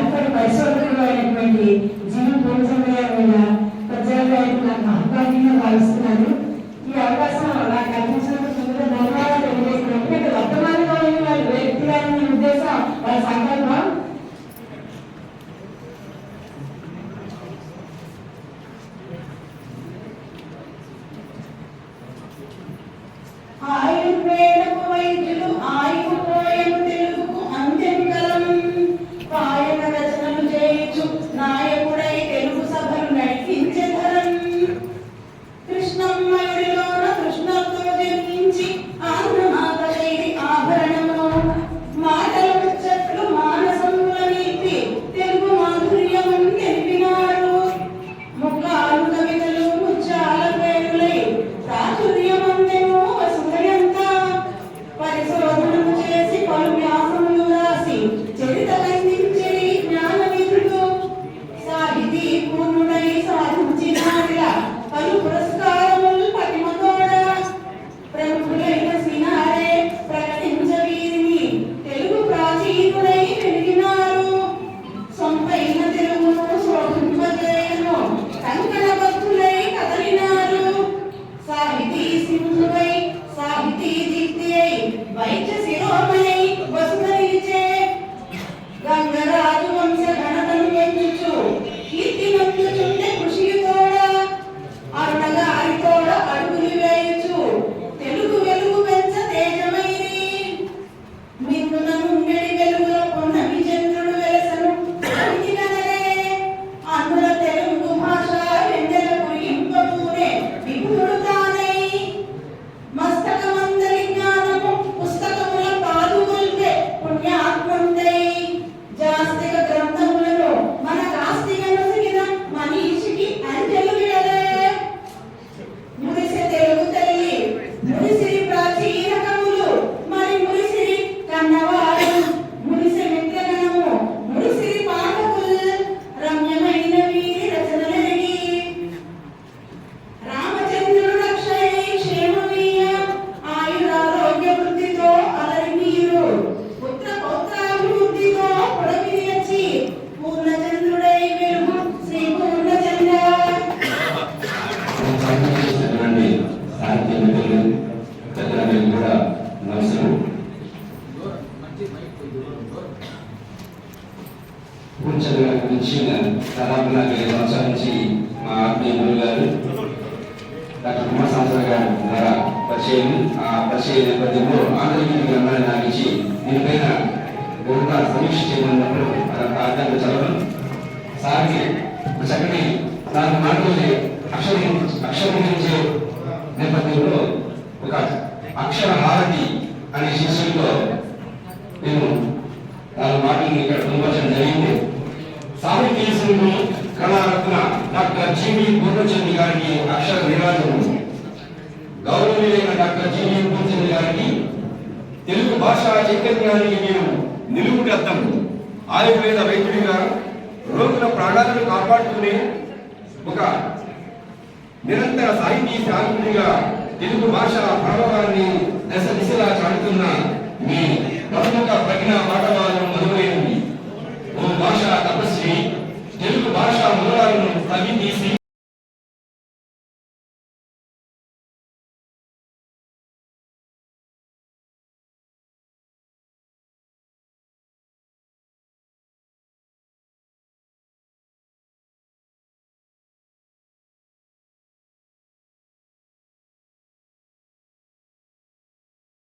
అంతటి పరిశోధనలో అయినటువంటి జీవి పూర్చంద్రయ్య మీద ప్రజలకు నాకు మహత్వాన్ని భావిస్తున్నాను ఈ అవకాశం నాకు కల్పించినందుకు ధన్యవాదాలు తెలియజేస్తున్నాను. ఎందుకంటే వర్తమానంలో ఉన్న వాళ్ళ వ్యక్తిగాని ఉద్దేశం వాళ్ళ సంకల్పం? ఆయుర్వేదపు వైద్యులు ఆయుర్వేదము 나의 చేసినటువంటి సాహిత్య కూడా నమస్కారం కూర్చొని గురించి దాదాపు నాకు ఐదు సంవత్సరాల నుంచి మా ఆత్మీయ గురువు గారు డాక్టర్ కుమార్ సాంసర్ గారు ద్వారా పరిచయం ఆ పరిచయ నేపథ్యంలో ఆంధ్రజ్యోతి గ్రంథాన్ని నాకు ఇచ్చి దీనిపైన గొప్ప సమీక్ష చేయమన్నప్పుడు అదంతా అర్థంగా చదవడం సార్కి చక్కని నాలుగు మాటలు అక్షరం అక్షరించే నేపథ్యంలో ఒక అక్షర హారతి అనే శీర్షికతో నేను నాలుగు మాటలు ఇక్కడ పొందవచ్చడం జరిగింది. సాహిత్యసులు కళారత్న డాక్టర్ జీవి పూర్ణచంద్ర గారికి అక్షర నిరాజనం గౌరవనీయులైన డాక్టర్ జీవి పూర్ణచంద్ర గారికి తెలుగు భాషా చైతన్యానికి మీరు అర్థం ఆయుర్వేద వైద్యుడిగా రోగుల ప్రాణాలను కాపాడుతూనే ఒక నిరంతర సాహితీ సాహిత్యుడిగా తెలుగు భాష ప్రభావాన్ని దశ దిశలా చాటుతున్న మీ ప్రముఖ ప్రజ్ఞ పాఠవాలను మొదలైంది ఓ భాష తపస్వి తెలుగు భాష మూలాలను తవ్వి తీసి